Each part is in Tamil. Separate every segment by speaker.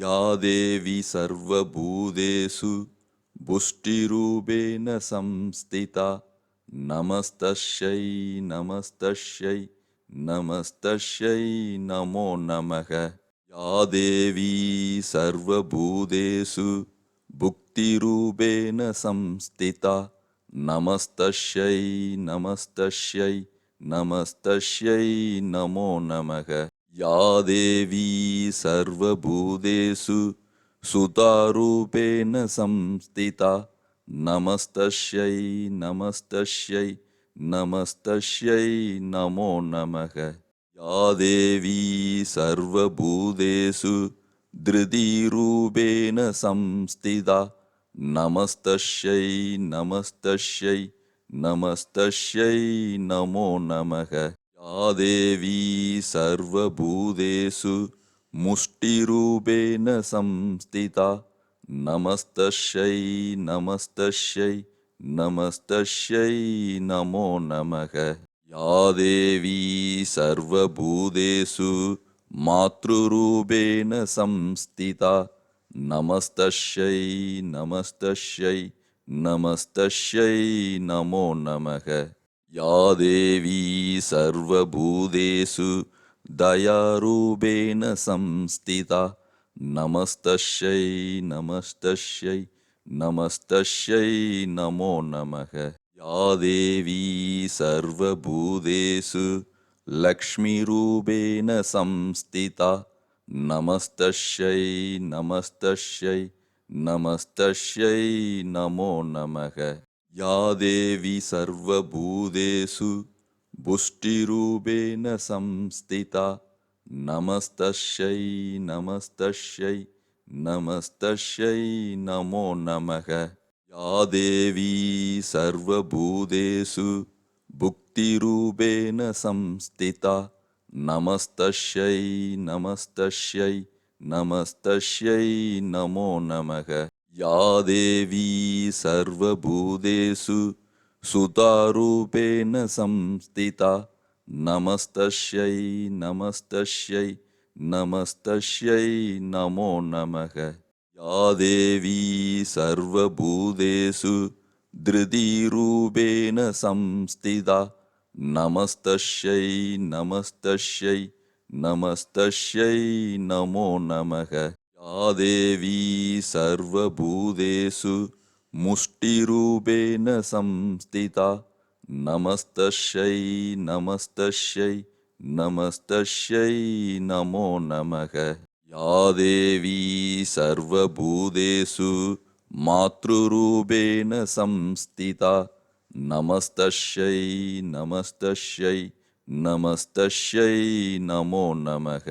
Speaker 1: या देवी सर्वभूतेषु पुष्टिरूपेण संस्थिता नमस्तस्यै नमस्तस्यै नमस्तस्यै नमो नमः या देवी सर्वभूतेषु भुक्तिरूपेण संस्थिता नमस्तस्यै नमस्तस्यै नमस्तस्यै नमो नमः या देवी सर्वभूतेषु सुतारूपेण संस्थिता नमस्तस्यै नमस्तस्यै नमस्तस्यै नमो नमः या देवी सर्वभूतेषु धृतिरूपेण संस्थिता नमस्तस्यै नमस्तस्यै नमस्तस्यै नमो नमः या देवी सर्वभूतेषु मुष्टिरूपेण संस्थिता नमस्तस्यै नमस्तस्यै नमस्तस्यै नमो नमः या देवी सर्वभूतेषु मातृरूपेण संस्थिता नमस्तस्यै नमस्तस्यै नमस्तस्यै नमो नमः या देवी सर्वभूतेषु दयारूपेण संस्थिता नमस्तस्यै नमस्तस्यै नमस्तस्यै नमो नमः या देवी सर्वभूतेषु लक्ष्मीरूपेण संस्थिता नमस्तस्यै नमस्तस्यै नमस्तस्यै नमो नमः या देवी सर्वभूतेषु पुष्टिरूपेण संस्थिता नमस्तस्यै नमस्तस्यै नमस्तस्यै नमो नमः या देवी सर्वभूतेषु भुक्तिरूपेण संस्थिता नमस्तस्यै नमस्तस्यै नमस्तस्यै नमो नमः या देवी सर्वभूतेषु सुतारूपेण संस्थिता नमस्तस्यै नमस्तस्यै नमस्तस्यै नमो नमः या देवी सर्वभूतेषु धृतिरूपेण संस्थिता नमस्तस्यै नमस्तस्यै नमस्तस्यै नमो नमः या देवी सर्वभूतेषु मुष्टिरूपेण संस्थिता नमस्तस्यै नमस्तस्यै नमस्तस्यै नमो नमः या देवी सर्वभूतेषु मातृरूपेण संस्थिता नमस्तस्यै नमस्तस्यै नमस्तस्यै नमो नमः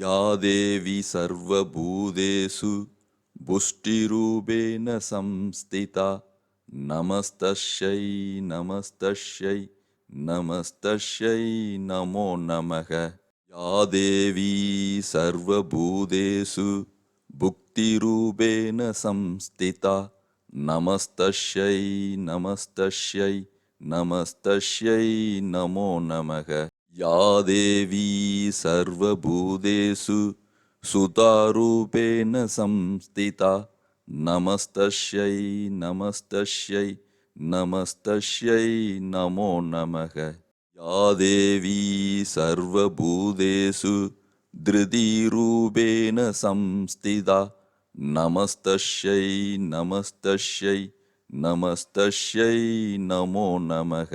Speaker 1: या देवी सर्वभूतेषु पुष्टिरूपेण संस्थिता नमस्तस्यै नमस्तस्यै नमस्तस्यै नमो नमः या देवी सर्वभूतेषु भुक्तिरूपेण संस्थिता नमस्तस्यै नमस्तस्यै नमस्तस्यै नमो नमः या देवी सर्वभूतेषु सुतारूपेण संस्थिता नमस्तस्यै नमस्तस्यै नमस्तस्यै नमो नमः या देवी सर्वभूतेषु धृतिरूपेण संस्थिता नमस्तस्यै नमस्तस्यै नमस्तस्यै नमो नमः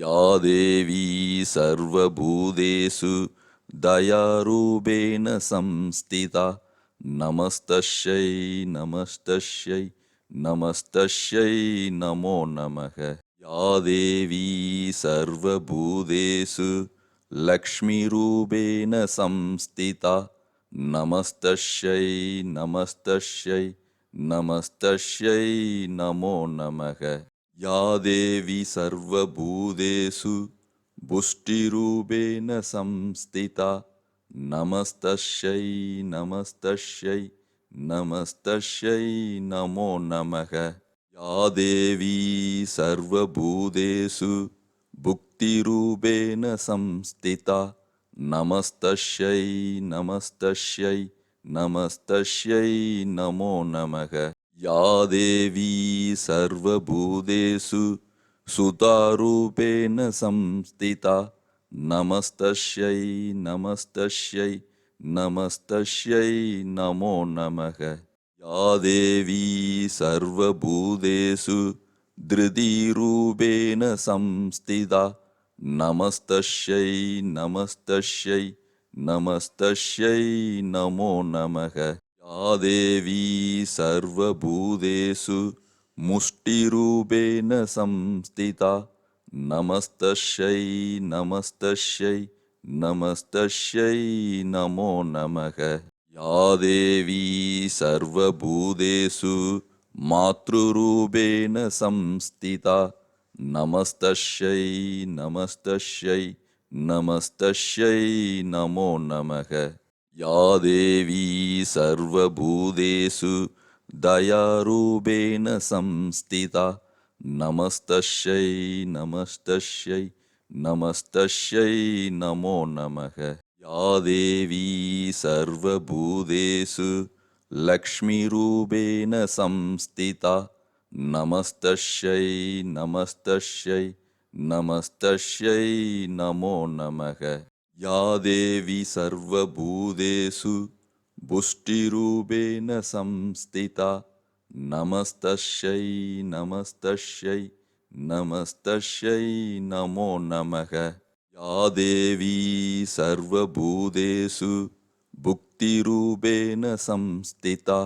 Speaker 1: या देवी सर्वभूतेषु दयारूपेण संस्थिता नमस्तस्यै नमस्तस्यै नमस्तस्यै नमो नमः या देवी सर्वभूतेषु लक्ष्मीरूपेण संस्थिता नमस्तस्यै नमस्तस्यै नमस्तस्यै नमो नमः या देवी सर्वभूतेषु पुष्टिरूपेण संस्थिता नमस्तस्यै नमस्तस्यै नमस्तस्यै नमो नमः या देवी सर्वभूतेषु भुक्तिरूपेण संस्थिता नमस्तस्यै नमस्तस्यै नमस्तस्यै नमो नमः या देवी सर्वभूतेषु सुतारूपेण संस्थिता नमस्तस्यै नमस्तस्यै नमस्तस्यै नमो नमः या देवी सर्वभूतेषु धृतिरूपेण संस्थिता नमस्तस्यै नमस्तस्यै नमस्तस्यै नमो नमः या देवी सर्वभूतेषु मुष्टिरूपेण संस्थिता नमस्तस्यै नमस्तस्यै नमस्तस्यै नमो नमः या देवी सर्वभूतेषु मातृरूपेण संस्थिता नमस्तस्यै नमस्तस्यै नमस्तस्यै नमो नमः या देवी सर्वभूतेषु दयारूपेण संस्थिता नमस्तस्यै नमस्तस्यै नमस्तस्यै नमो नमः या देवी सर्वभूतेषु लक्ष्मीरूपेण संस्थिता नमस्तस्यै नमस्तस्यै नमस्तस्यै नमो नमः या देवी सर्वभूतेषु पुष्टिरूपेण संस्थिता नमस्तस्यै नमस्तस्यै नमस्तस्यै नमो नमः या देवी सर्वभूतेषु भुक्तिरूपेण संस्थिता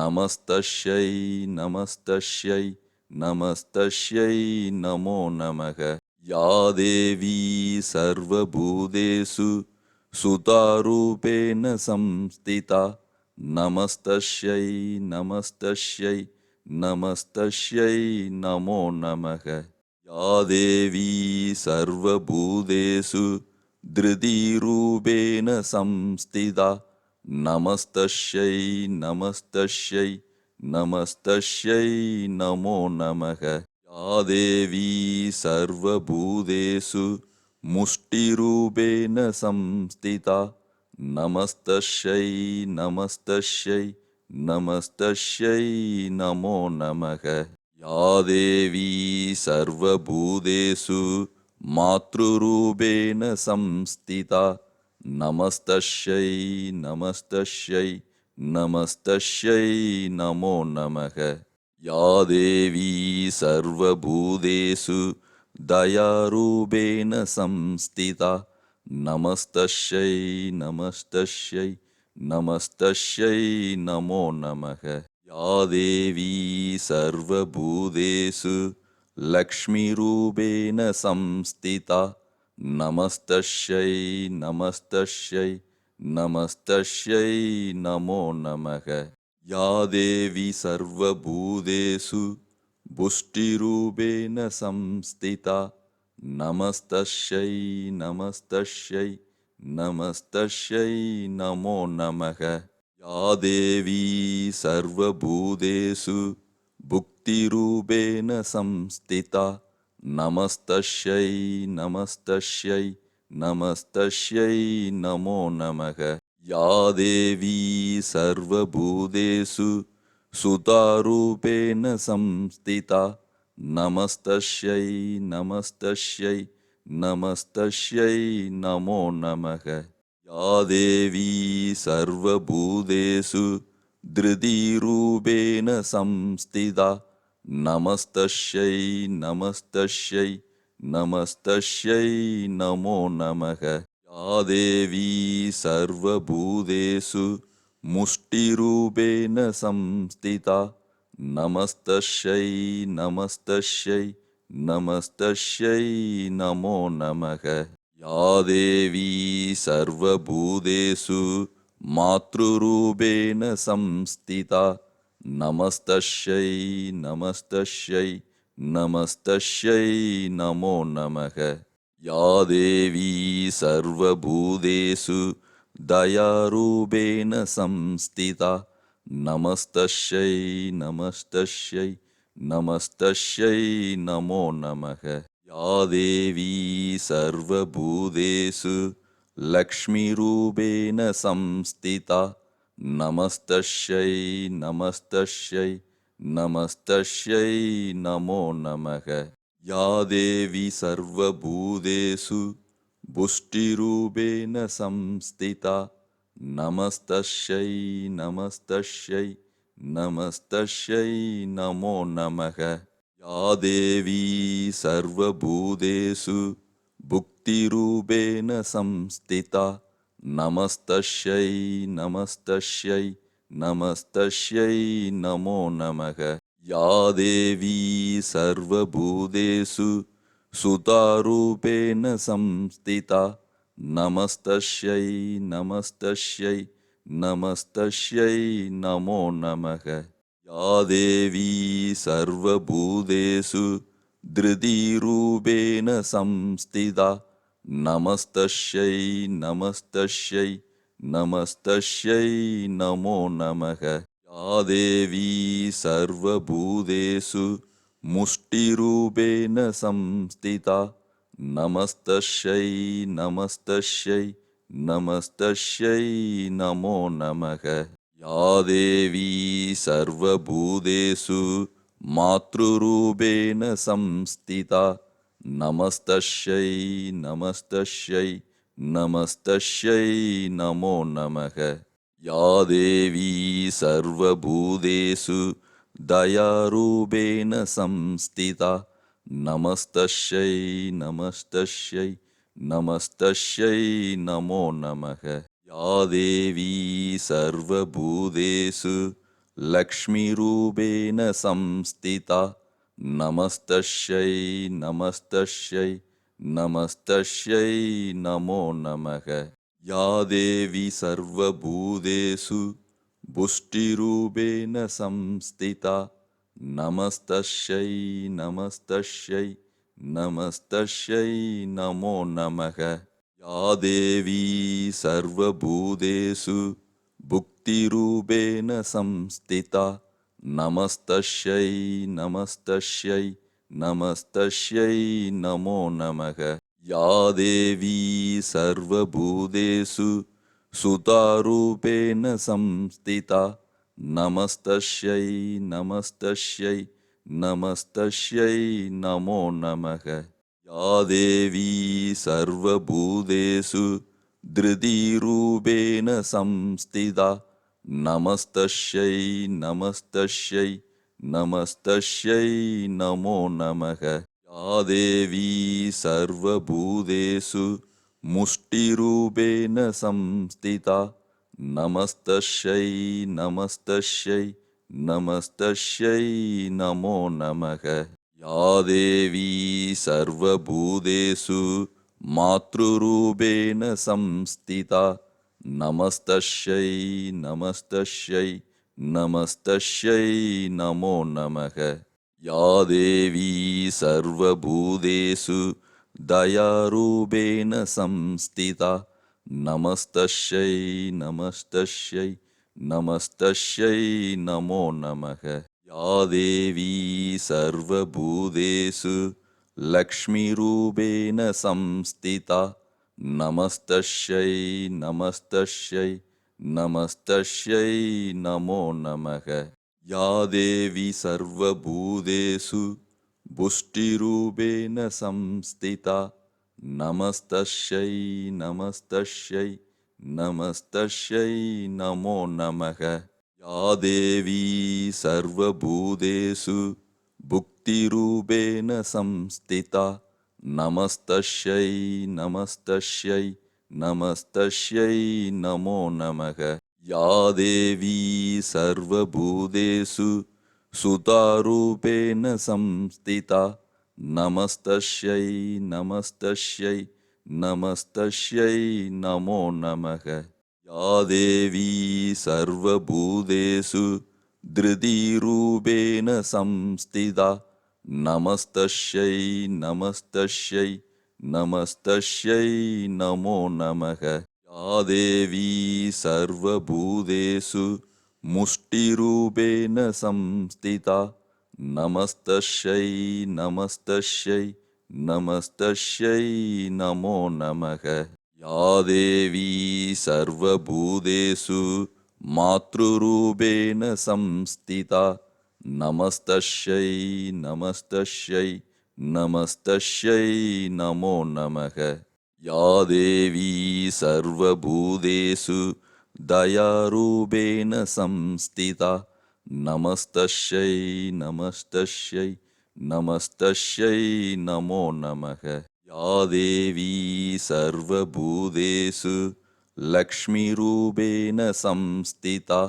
Speaker 1: नमस्तस्यै नमस्तस्यै नमस्तस्यै नमो नमः या देवी सर्वभूतेषु सुतारूपेण संस्थिता नमस्तस्यै नमस्तस्यै नमस्तस्यै नमो नमः या देवी सर्वभूतेषु धृतिरूपेण संस्थिता नमस्तस्यै नमस्तस्यै नमस्तस्यै नमो नमः या देवी सर्वभूतेषु मुष्टिरूपेण संस्थिता नमस्तस्यै नमस्तस्यै नमस्तस्यै नमो नमः या देवी सर्वभूतेषु मातृरूपेण संस्थिता नमस्तस्यै नमस्तस्यै नमस्तस्यै नमो नमः या देवी सर्वभूतेषु दयारूपेण संस्थिता नमस्तस्यै नमस्तस्यै नमस्तस्यै नमो नमः या देवी सर्वभूतेषु लक्ष्मीरूपेण संस्थिता नमस्तस्यै नमस्तस्यै नमस्तस्यै नमो नमः या देवी सर्वभूतेषु पुष्टिरूपेण संस्थिता नमस्तस्यै नमस्तस्यै नमस्तस्यै नमो नमः या देवी सर्वभूतेषु भुक्तिरूपेण संस्थिता नमस्तस्यै नमस्तस्यै नमस्तस्यै नमो नमः या देवी सर्वभूतेषु सुतारूपेण संस्थिता नमस्तस्यै नमस्तस्यै नमस्तस्यै नमो नमः या देवी सर्वभूतेषु धृतिरूपेण संस्थिता नमस्तस्यै नमस्तस्यै नमस्तस्यै नमो नमः யா தேவி சர்வபூதேஷு முஷ்டிரூபேண சம்ஸ்திதா நமஸ்தஸ்யை நமஸ்தஸ்யை நமஸ்தஸ்யை நமோ நமக. யா தேவி சர்வபூதேஷு மாத்ருரூபேண சம்ஸ்திதா நமஸ்தஸ்யை நமஸ்தஸ்யை நமஸ்தஸ்யை நமோ நமக யா தேவி சர்வபூதேஷு தயாரூபேண சம்ஸ்திதா நமஸ்தஸ்யை நமஸ்தஸ்யை நமஸ்தஸ்யை நமோ நமக. யா தேவி சர்வபூதேஷு லக்ஷ்மிரூபேண சம்ஸ்திதா நமஸ்தஸ்யை நமஸ்தஸ்யை நமஸ்தஸ்யை நமோ நமக. யா தேவி சர்வபூதேஷு புஷ்டிரூபேண சம்ஸ்திதா நமஸ்தஸ்யை நமஸ்தஸ்யை நமஸ்தஸ்யை நமோ நமக. யா தேவி சர்வபூதேஷு புக்திரூபேண சம்ஸ்திதா நமஸ்தஸ்யை நமஸ்தஸ்யை நமஸ்தஸ்யை நமோ நமக. யா தேவி சர்வபூதேஷு சுதாரூபேண சம்ஸ்திதா நமஸ்தஸ்யை நமஸ்தஸ்யை நமஸ்தஸ்யை நமோ நமக. யா தேவி சர்வபூதேஷு திருதிரூபேண சம்ஸ்திதா நமஸ்தஸ்யை நமஸ்தஸ்யை நமஸ்தஸ்யை நமோ நமக. யா தேவி சர்வபூதேஷு முஷ்டிரூபேண சம்ஸ்திதா நமஸ்தஸ்யை நமஸ்தஸ்யை நமஸ்தஸ்யை நமோ நமக. யா தேவி சர்வபூதேஷு மாத்ருரூபேண சம்ஸ்திதா நமஸ்தஸ்யை நமஸ்தஸ்யை நமஸ்தஸ்யை நமோ நமக. யா தேவி சர்வபூதேஷு தயாரூபேண சம்ஸ்திதா நமஸ்தஸ்யை நமஸ்தஸ்யை நமஸ்தஸ்யை நமோ நமக. யா தேவி சர்வபூதேஷு லக்ஷ்மிரூபேண சம்ஸ்திதா நமஸ்தஸ்யை நமஸ்தஸ்யை நமஸ்தஸ்யை நமோ நமக. யா தேவி சர்வபூதேஷு புஷ்டிரூபேண சம்ஸ்திதா நமஸ்தஸ்யை நமஸ்தஸ்யை நமஸ்தஸ்யை நமோ நமக. யா தேவி சர்வபூதேஷு புக்திரூபேண சம்ஸ்திதா நமஸ்தஸ்யை நமஸ்தஸ்யை நமஸ்தஸ்யை நமோ நமக. யா தேவி சர்வபூதேஷு சுதாரூபேண சம்ஸ்திதா நமஸ்தஸ்யை நமஸ்தஸ்யை நமஸ்தஸ்யை நமோ நமக. யா தேவி சர்வபூதேஷு திருதிரூபேண சம்ஸ்திதா நமஸ்தஸ்யை நமஸ்தஸ்யை நமஸ்தஸ்யை நமோ நமக. யா தேவி சர்வபூதேஷு முஷ்டிரூபேண சம்ஸ்திதா நமஸ்தஸ்யை நமஸ்தஸ்யை நமஸ்தஸ்யை நமோ நமக. யா தேவி சர்வபூதேஷு மாத்ருரூபேண சம்ஸ்திதா நமஸ்தஸ்யை நமஸ்தஸ்யை நமஸ்தஸ்யை நமோ நமக யா தேவி சர்வபூதேஷு தயாரூபேண சம்ஸ்திதா நமஸ்தஸ்யை நமஸ்தஸ்யை நமஸ்தஸ்யை நமோ நமக. யா தேவி சர்வபூதேஷு லக்ஷ்மிரூபேண சம்ஸ்திதா நமஸ்தஸ்யை நமஸ்தஸ்யை நமஸ்தஸ்யை நமோ நமக. या देवी सर्वभूतेषु पुष्टिरूपेण संस्थिता नमस्तस्यै नमस्तस्यै नमस्तस्यै नमो नमः या देवी सर्वभूतेषु भुक्तिरूपेण संस्थिता नमस्तस्यै नमस्तस्यै नमस्तस्यै नमो नमः या देवी सर्वभूतेषु सुतारूपेण संस्थिता नमस्तस्यै नमस्तस्यै नमस्तस्यै नमो नमः या देवी सर्वभूतेषु धृतिरूपेण संस्थिता नमस्तस्यै नमस्तस्यै नमस्तस्यै नमो नमः या देवी सर्वभूतेषु मुष्टिरूपेण संस्थिता नमस्तस्यै नमस्तस्यै नमस्तस्यै नमो नमः या देवी सर्वभूतेषु मातृरूपेण संस्थिता नमस्तस्यै नमस्तस्यै नमस्तस्यै नमो नमः या देवी सर्वभूतेषु दयारूपेण संस्थिता नमस्तस्यै नमस्तस्यै नमस्तस्यै नमो नमः या देवी सर्वभूतेषु लक्ष्मीरूपेण संस्थिता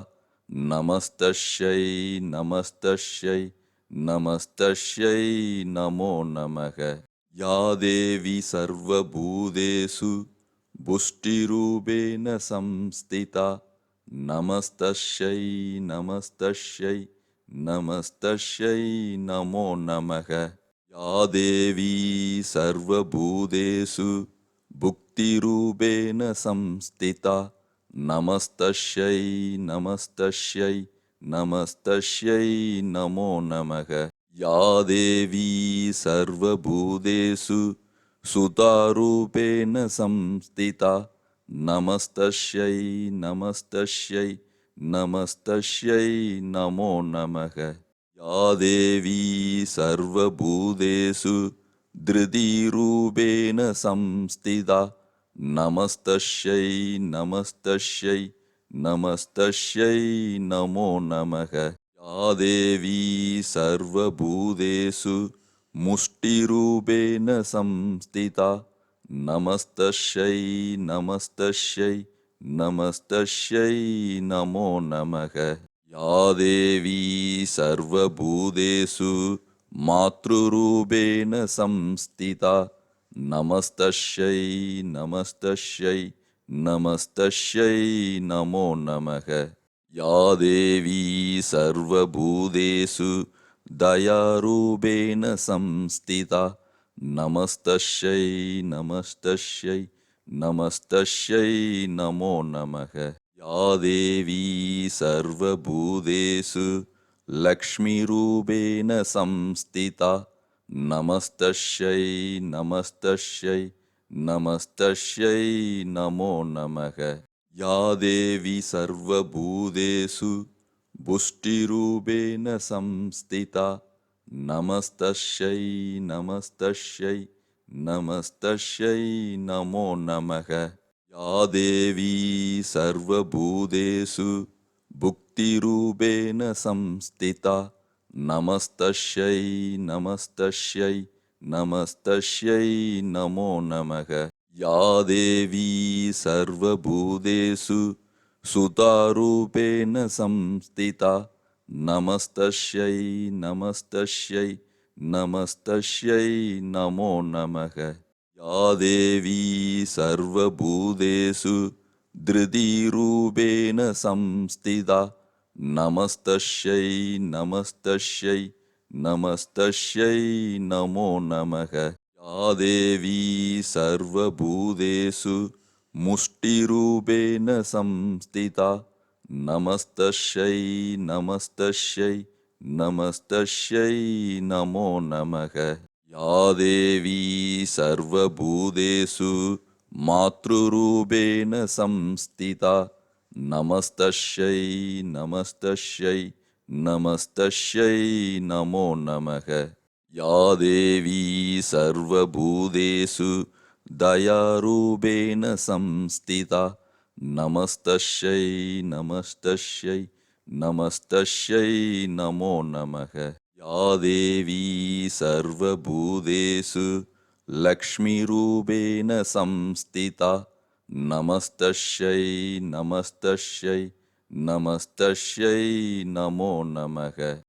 Speaker 1: नमस्तस्यै नमस्तस्यै नमस्तस्यै नमो नमः या देवी सर्वभूतेषु पुष्टिरूपेण संस्थिता नमस्तस्यै नमस्तस्यै नमस्तस्यै नमो नमः या देवी सर्वभूतेषु भुक्तिरूपेण संस्थिता नमस्तस्यै नमस्तस्यै नमस्तस्यै नमो नमः या देवी सर्वभूतेषु सुतारूपेण संस्थिता नमस्तस्यै नमस्तस्यै नमस्तस्यै नमो नमः या देवी सर्वभूतेषु धृतिरूपेण संस्थिता नमस्तस्यै नमस्तस्यै नमस्तस्यै नमो नमः या देवी सर्वभूतेषु मुष्टिरूपेण संस्थिता नमस्तस्यै नमस्तस्यै नमस्तस्यै नमो नमः या देवी सर्वभूतेषु मातृरूपेण संस्थिता नमस्तस्यै नमस्तस्यै नमस्तस्यै नमो नमः या देवी सर्वभूतेषु दयारूपेण संस्थिता नमस्तस्यै नमस्तस्यै नमस्तस्यै नमो नमः या देवी सर्वभूतेषु लक्ष्मीरूपेण संस्थिता नमस्तस्यै नमस्तस्यै नमस्तस्यै नमो नमः या देवी सर्वभूतेषु पुष्टिरूपेण संस्थिता नमस्तस्यै नमस्तस्यै नमस्तस्यै नमो नमः या देवी सर्वभूतेषु भुक्तिरूपेण संस्थिता नमस्तस्यै नमस्तस्यै नमस्तस्यै नमो नमः या देवी सर्वभूतेषु सुतारूपेण संस्थिता नमस्तस्यै नमस्तस्यै नमस्तस्यै नमो नमः या देवी सर्वभूतेषु धृतिरूपेण संस्थिता नमस्तस्यै नमस्तस्यै नमस्तस्यै नमो नमः या देवी सर्वभूतेषु मुष्टिरूपेण संस्थिता नमस्तस्यै नमस्तस्यै नमस्तस्यै नमो नमः या देवी सर्वभूतेषु मातृरूपेण संस्थिता नमस्तस्यै नमस्तस्यै नमस्तस्यै नमो नमः या देवी सर्वभूतेषु दयारूपेण संस्थिता नमस्तस्यै नमस्तस्यै नमस्तस्यै नमो नमः या देवी सर्वभूतेषु लक्ष्मीरूपेण संस्थिता नमस्तस्यै नमस्तस्यै नमस्तस्यै नमो नमः